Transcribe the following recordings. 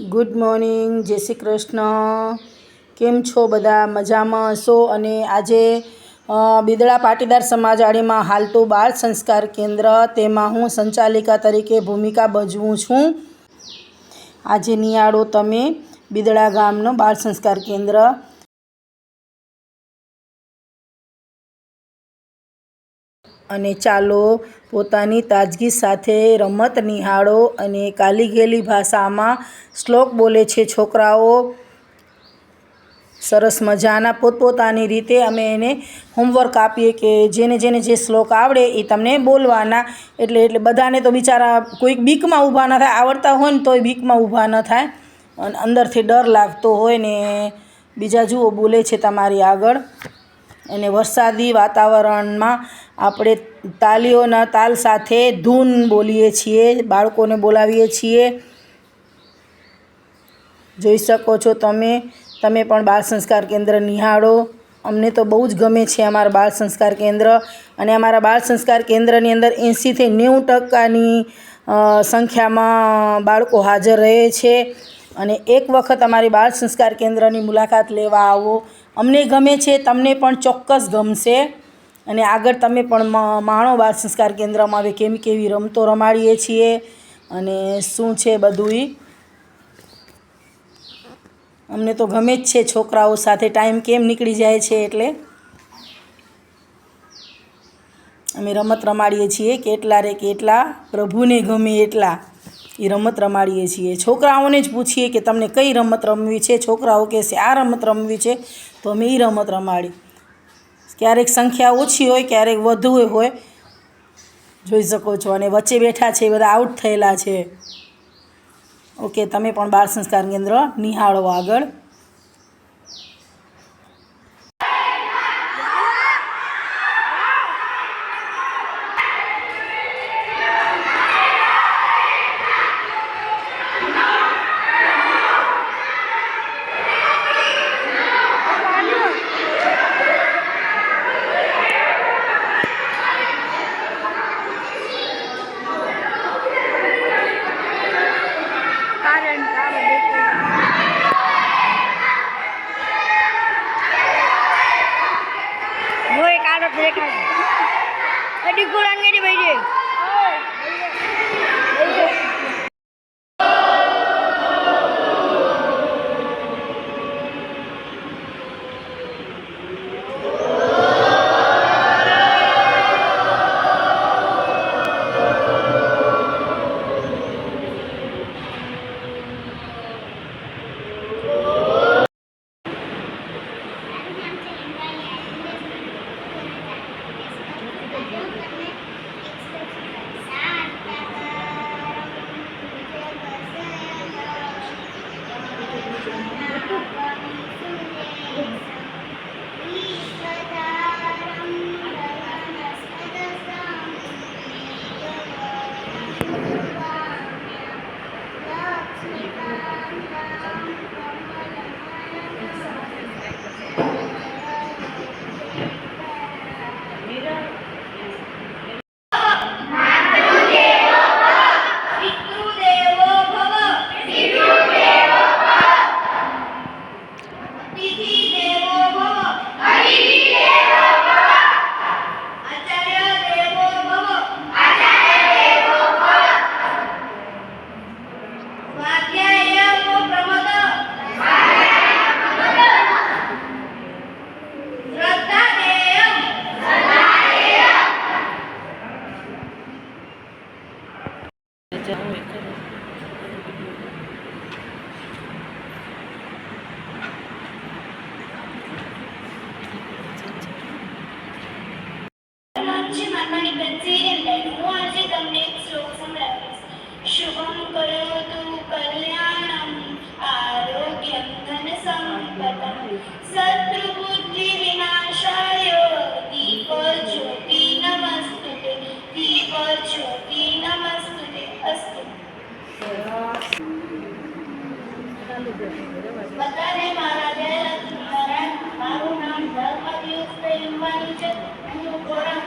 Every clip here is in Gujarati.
ગુડ મોર્નિંગ જય શ્રી કૃષ્ણ. કેમ છો બધા? મજામાં હશો? અને આજે અ, બિદડા પાટીદાર સમાજવાડીમાં હાલતું બાળ સંસ્કાર કેન્દ્ર તેમાં હું સંચાલિકા તરીકે ભૂમિકા ભજવું છું. આજે નિહાળો તમે બિદડા ગામનો બાળ સંસ્કાર કેન્દ્ર અને ચાલો પોતાની તાજગી સાથે રમત નિહાળો અને કાલી ગયેલી ભાષામાં શ્લોક બોલે છે, છોકરાઓ, સરસ મજાના પોતપોતાની રીતે અમે એને હોમવર્ક આપીએ કે જેને જેને જે શ્લોક આવડે એ તમને બોલવાના. એટલે એટલે બધાને તો બિચારા કોઈક બીકમાં ઊભા ન થાય, આવડતા હોય ને તોય બીકમાં ઊભા ન થાય. અને અંદરથી ડર લાગતો હોય ને બીજા જુઓ બોલે છે તમારી આગળ. અને વરસાદી વાતાવરણમાં આપણે તાલીઓના તાલ સાથે ધૂન બોલીએ છીએ, બાળકોને બોલાવીએ છીએ. જોઈ શકો છો તમે તમે પણ બાળ સંસ્કાર કેન્દ્ર નિહાળો. અમને તો બહુ જ ગમે છે અમારા બાળ સંસ્કાર કેન્દ્ર અને અમારા બાળ સંસ્કાર કેન્દ્રની અંદર એંસીથી નેવું ટકાની સંખ્યામાં બાળકો હાજર રહે છે. અને એક વખત અમારી બાળ સંસ્કાર કેન્દ્રની મુલાકાત લેવા આવો. અમને ગમે છે, તમને પણ ચોક્કસ ગમશે. અને આગળ તમે પણ માણો બાળ સંસ્કાર કેન્દ્રમાં હવે કેમ કેવી રમતો રમાડીએ છીએ અને શું છે બધું અમને તો ગમે જ છે છોકરાઓ સાથે ટાઈમ કેમ નીકળી જાય છે એટલે. અમે રમત રમાડીએ છીએ, કેટલા રે કેટલા, પ્રભુને ગમે એટલા. એ રમત રમાડીએ છીએ. છોકરાઓને જ પૂછીએ કે તમને કઈ રમત રમવી છે? છોકરાઓ કહેશે, આ રમત રમવી છે. તો અમે એ રમત રમાડી. ક્યારેક સંખ્યા ઓછી હોય, ક્યારેક વધુ હોય. જોઈ શકો છો. અને વચ્ચે બેઠા છે બધા આઉટ થયેલા છે. ઓકે, તમે પણ બાળ સંસ્કાર કેન્દ્ર નિહાળો આગળ. break. Aduh, kurangnya di bayi ગડી ભાઈ માનવાની કચેરી હું આજે તમને એક શ્લોક સંભળાવીશ. શુભમ કરોતુ કલ્યાણમ આરોગ્યમ ધન સંપદમ શત્રુ બુદ્ધિ વિનાશાય દીપ જ્યોતિ નમસ્તુતે, દીપ જ્યોતિ નમસ્તુતે અસ્તુ. બધાને મારા જય મારું નામ ધર્મદીપ પ્રેમવાની છે. હું ખોરાક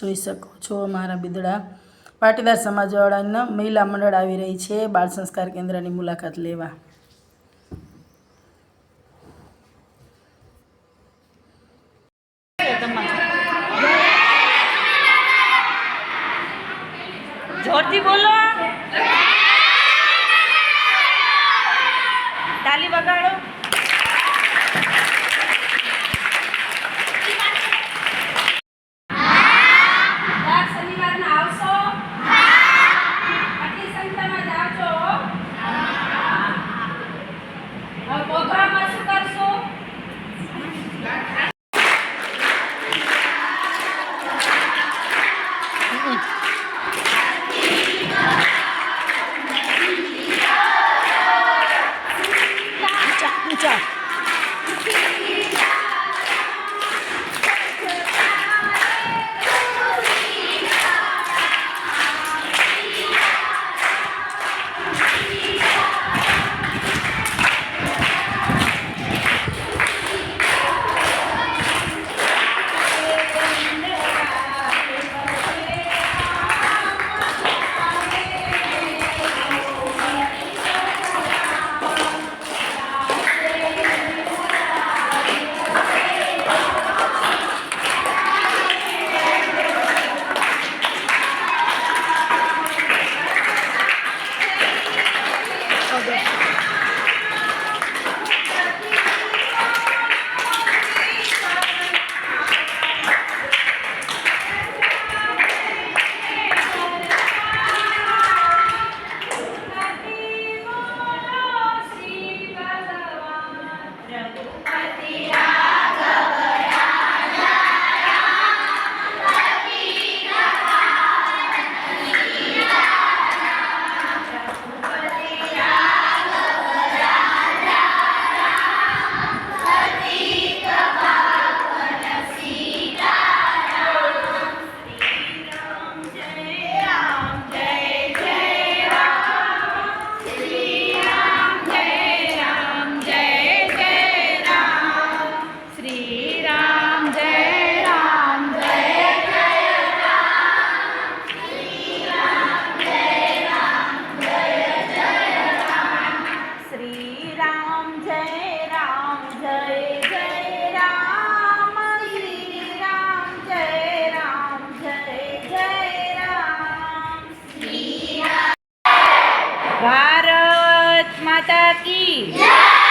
જોઈ શકો છો. મારા બિદડા પાટીદાર સમાજવાળાના મહિલા મંડળ આવી રહી છે. બાળ સંસ્કાર કેન્દ્રની મુલાકાત લેવા. જોરથી બોલો. માતા કી જય